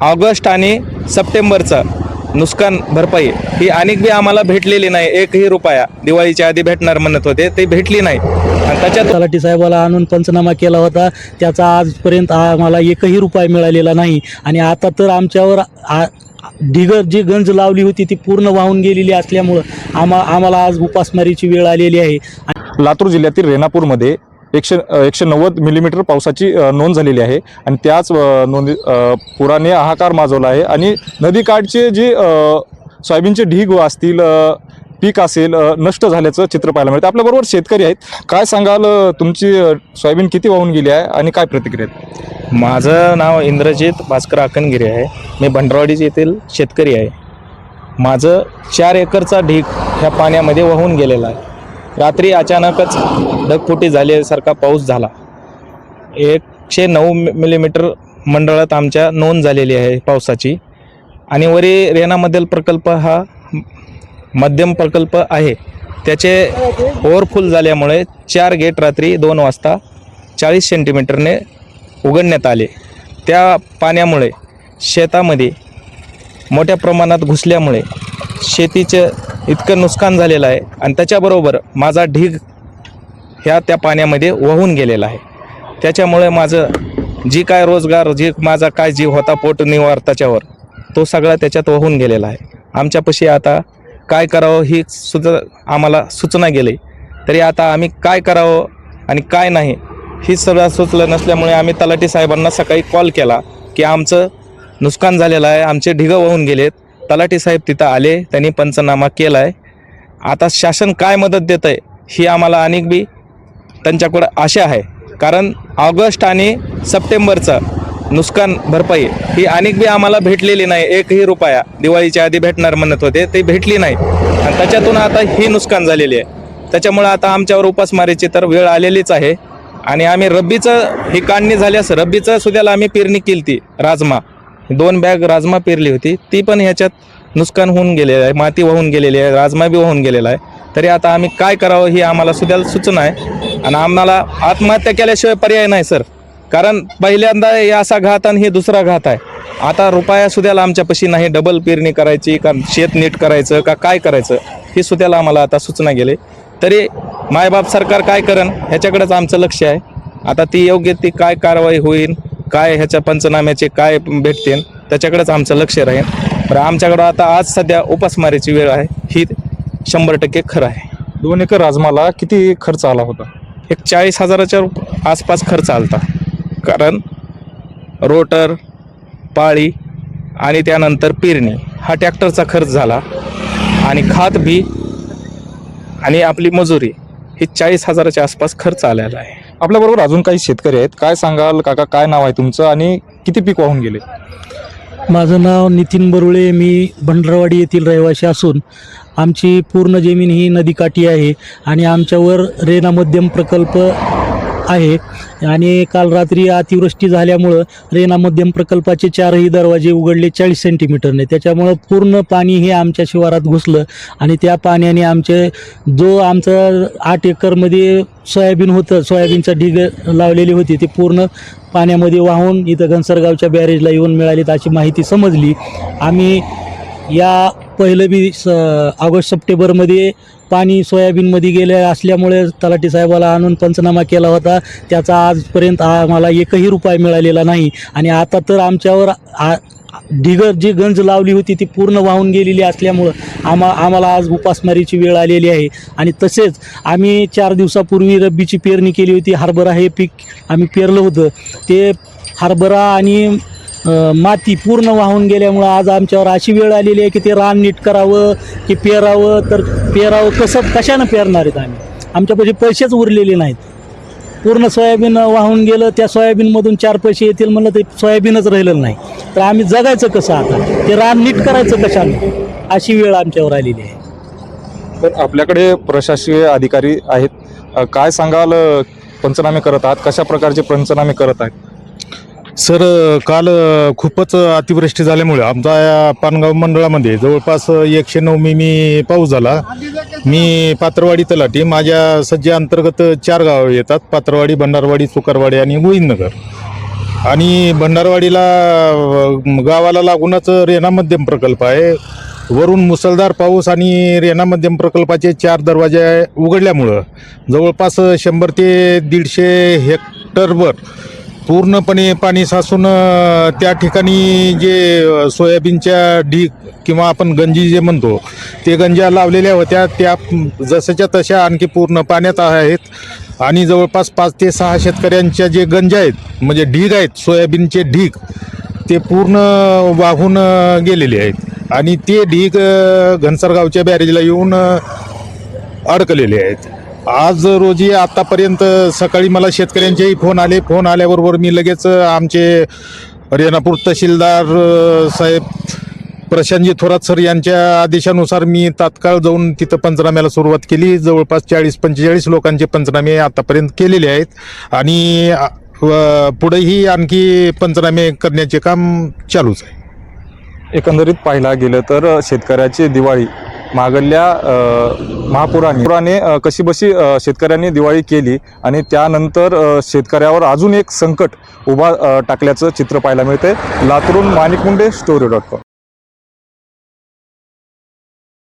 August आणि सप्टेंबरचं नुकसान भरपाई. ही अनेक बी आम्हाला भेटलेली नाही. एकही रुपया दिवाळीच्या आधी भेटणार म्हणत होते. ते भेटली नाही. आणि त्याच्यात तलाठी साहेबाला आणून पंचनामा केला होता. त्याचा आजपर्यंत आम्हाला एकही रुपया मिळालेला नाही. आणि आता तर आमच्यावर आ- ढिगर जी गंज लावली होती ती पूर्ण वाहून गेलेली असल्यामुळं आम्हा आम्हाला आज उपासमारीची वेळ आलेली आहे. लातूर जिल्ह्यातील रेणापूरमध्ये एकशे एकशे नव्वद मिलीमीटर पावसाची नोंद झालेली आहे. आणि त्याच नोंदी पुराने हाहाकार माजवला आहे. आणि नदीकाठचे जे सोयाबीनचे ढीग असतील पीक असेल नष्ट झाल्याचं चित्र पाहायला मिळतं. आपल्याबरोबर शेतकरी आहेत. काय सांगाल तुमची सोयाबीन किती वाहून गेली आहे आणि काय प्रतिक्रिया आहेत? माझं नाव इंद्रजित भास्कर आकनगिरी आहे. मी भंडरवाडी येथील शेतकरी आहे. माझं चार एकरचा ढीक ह्या पाण्यामध्ये वाहून गेलेला आहे. रात्री अचानकच ढगफुटी झाल्यासारखा पाऊस झाला. एकशे नऊ मि- मिलीमीटर मंडळात आमच्या नोंद झालेली आहे पावसाची. आणि वरी रेणामधील प्रकल्प हा मध्यम प्रकल्प आहे. त्याचे ओव्हरफुल झाल्यामुळे चार गेट रात्री दोन वाजता चाळीस सेंटीमीटरने उघडण्यात आले. त्या पाण्यामुळे शेतामध्ये मोठ्या प्रमाणात घुसल्यामुळे शेतीचं इतकं नुकसान झालेलं आहे. आणि त्याच्याबरोबर माझा ढीग ह्या त्या पाण्यामध्ये वाहून गेलेला आहे. त्याच्यामुळे माझं जी काय रोजगार जी माझा काय जीव होता पोट निवार त्याच्यावर तो सगळा त्याच्यात वाहून गेलेला आहे. आमच्यापाशी आता काय करावं ही सुद्धा आम्हाला सूचना गेली. तरी आता आम्ही काय करावं आणि काय नाही ही सगळं सुचलं नसल्यामुळे आम्ही तलाठी साहेबांना सकाळी कॉल केला की आमचं नुकसान झालेलं आहे आमचे ढिगं वाहून गेलेत. तलाठी साहेब तिथं आले त्यांनी पंचनामा केला आहे आता शासन काय मदत देतं आहे ही आम्हाला अनेक बी त्यांच्याकडं आशा आहे. कारण ऑगस्ट आणि सप्टेंबरचं नुकसान भरपाई ही अनेक बी आम्हाला भेटलेली नाही. एकही रुपया दिवाळीच्या आधी भेटणार म्हणत होते ते भेटली नाही. आणि त्याच्यातून आता ही नुकसान झालेली आहे. त्याच्यामुळं आता आमच्यावर उपासमारीची तर वेळ आलेलीच आहे. आणि आम्ही रब्बीचं ही काढणी झाल्यास रब्बीचं सुद्धा आम्ही पेरणी केली ती राजमा. दोन बॅग राजमा पेरली होती. ती पण ह्याच्यात नुकसान होऊन गेलेलं आहे माती वाहून गेलेली आहे राजमा बी वाहून गेलेला आहे. तरी आता आम्ही काय करावं ही आम्हाला सुद्धा सूचना आहे. आणि आम्हाला आत्महत्या केल्याशिवाय पर्याय नाही सर. कारण पहिल्यांदा हे असा घात आणि हे दुसरा घात आहे. आता रुपया सुद्धा आमच्यापाशी नाही. डबल पेरणी करायची का शेत नीट करायचं का काय करायचं ही सुद्धा आम्हाला आता सूचना गेले. तरी मायबाप सरकार काय करण ह्याच्याकडेच आमचं लक्ष आहे. आता ती योग्य ती काय कारवाई होईल काय ह्याच्या पंचनाम्याचे काय भेटतील त्याच्याकडेच आमचं लक्ष राहील. तर आमच्याकडं आता आज सध्या उपासमारीची वेळ आहे. ही शंभर टक्के खरं आहे. दोन एकर राजमाला किती खर्च आला होता? एक चाळीस हजाराच्या आसपास खर्च आलता. कारण रोटर पाळी आणि त्यानंतर पेरणी हा ट्रॅक्टरचा खर्च झाला. आणि खात बी आणि आपली मजुरी ही चाळीस हजाराच्या आसपास खर्च आलेला आहे. आपल्याबरोबर अजून काही शेतकरी आहेत. काय सांगाल काका काय नाव आहे तुमचं आणि किती पीक वाहून गेले? माझं नाव नितीन बरुळे मी भंडरवाडी येथील रहिवासी असून आमची पूर्ण जमीन ही नदीकाठी आहे आणि आमच्यावर रेना मध्यम प्रकल्प आहे. आणि काल रात्री अतिवृष्टी झाल्यामुळं रेना मध्यम प्रकल्पाचे चारही दरवाजे उघडले चाळीस सेंटीमीटरने. त्याच्यामुळं पूर्ण पाणी हे आमच्या शिवारात घुसलं आणि त्या पाण्याने आमचे जो आमचं आठ एकरमध्ये सोयाबीन होतं सोयाबीनचं ढीग लावलेली होती ते पूर्ण पाण्यामध्ये वाहून इथं घनसरगावच्या बॅरेजला येऊन मिळालीत अशी माहिती समजली. आम्ही या पहिलं बी स ऑगस्ट सप्टेंबरमध्ये पाणी सोयाबीनमध्ये गेले असल्यामुळे तलाठी साहेबाला आणून पंचनामा केला होता. त्याचा आजपर्यंत आम्हाला एकही रुपया मिळालेला नाही. आणि आता तर आमच्यावर आ ढिगर जी गंज लावली होती ती पूर्ण वाहून गेलेली असल्यामुळं आम्हा आम्हाला आज उपासमारीची वेळ आलेली आहे. आणि तसेच आम्ही चार दिवसापूर्वी रब्बीची पेरणी केली होती. हरभरा हे पीक आम्ही पेरलं होतं. ते हरभरा आणि माती पूर्ण वाहून गेल्यामुळं आज आमच्यावर अशी वेळ आलेली आहे की ते रान नीट करावं की पेरावं तर पेरावं कसं कशानं पेरणार आहेत आम्ही? आमच्यापाशी पैसेच उरलेले नाहीत. पूर्ण सोयाबीन वाहून गेलं त्या सोयाबीनमधून चार पैसे येतील म्हणलं ते सोयाबीनच राहिलेलं नाही. तर आम्ही जगायचं कसं आता? ते रान नीट करायचं कशानं? अशी वेळ आमच्यावर आलेली आहे. तर आपल्याकडे प्रशासकीय अधिकारी आहेत. काय सांगाल पंचनामे करत आहात? कशा प्रकारचे पंचनामे करत आहेत? सर काल खूपच अतिवृष्टी झाल्यामुळे आमच्या या पानगाव मंडळामध्ये जवळपास एकशे नऊ मिमी पाऊस झाला. मी पात्रवाडी तलाठी माझ्या सज्जे अंतर्गत चार गावं येतात पात्रवाडी भंडारवाडी चुकारवाडी आणि गोविंदनगर. आणि भंडारवाडीला गावाला लागूनच रेणा मध्यम प्रकल्प आहे. वरून मुसळधार पाऊस आणि रेणा मध्यम प्रकल्पाचे चार दरवाजे उघडल्यामुळं जवळपास शंभर ते दीडशे हेक्टरवर पूर्णपणे पाणी साचून त्या ठिकाणी जे सोयाबीनच्या ढीग किंवा आपण गंजी जे म्हणतो ते गंजा लावलेल्या होत्या. त्या जसंच्या तशा आणखी पूर्ण पाण्यात आहेत. आणि जवळपास पाच ते सहा शेतकऱ्यांच्या जे गंजा आहेत म्हणजे ढीग आहेत सोयाबीनचे ढीग ते पूर्ण वाहून गेलेले आहेत. आणि ते ढीग घनसरगावच्या बॅरेजला येऊन अडकलेले आहेत. आज रोजी आतापर्यंत सकाळी मला शेतकऱ्यांचेही फोन आले. फोन आल्याबरोबर मी लगेच आमचे रेणापूर तहसीलदार साहेब प्रशांतजी थोरात सर यांच्या आदेशानुसार मी तात्काळ जाऊन तिथं पंचनाम्याला सुरुवात केली. जवळपास चाळीस पंचेचाळीस लोकांचे पंचनामे आतापर्यंत केलेले आहेत. आणि पुढेही आणखी पंचनामे करण्याचे काम चालूच आहे. एकंदरीत पाहायला गेलं तर शेतकऱ्याची दिवाळी मागल्या महापुराने पुराने कशी कशीबशी शेतकऱ्यांनी दिवाळी केली आणि त्यानंतर शेतकऱ्यावर अजून एक संकट उभा टाकल्याचं चित्र पाहायला मिळते लातूरून Manik Munde story dot com.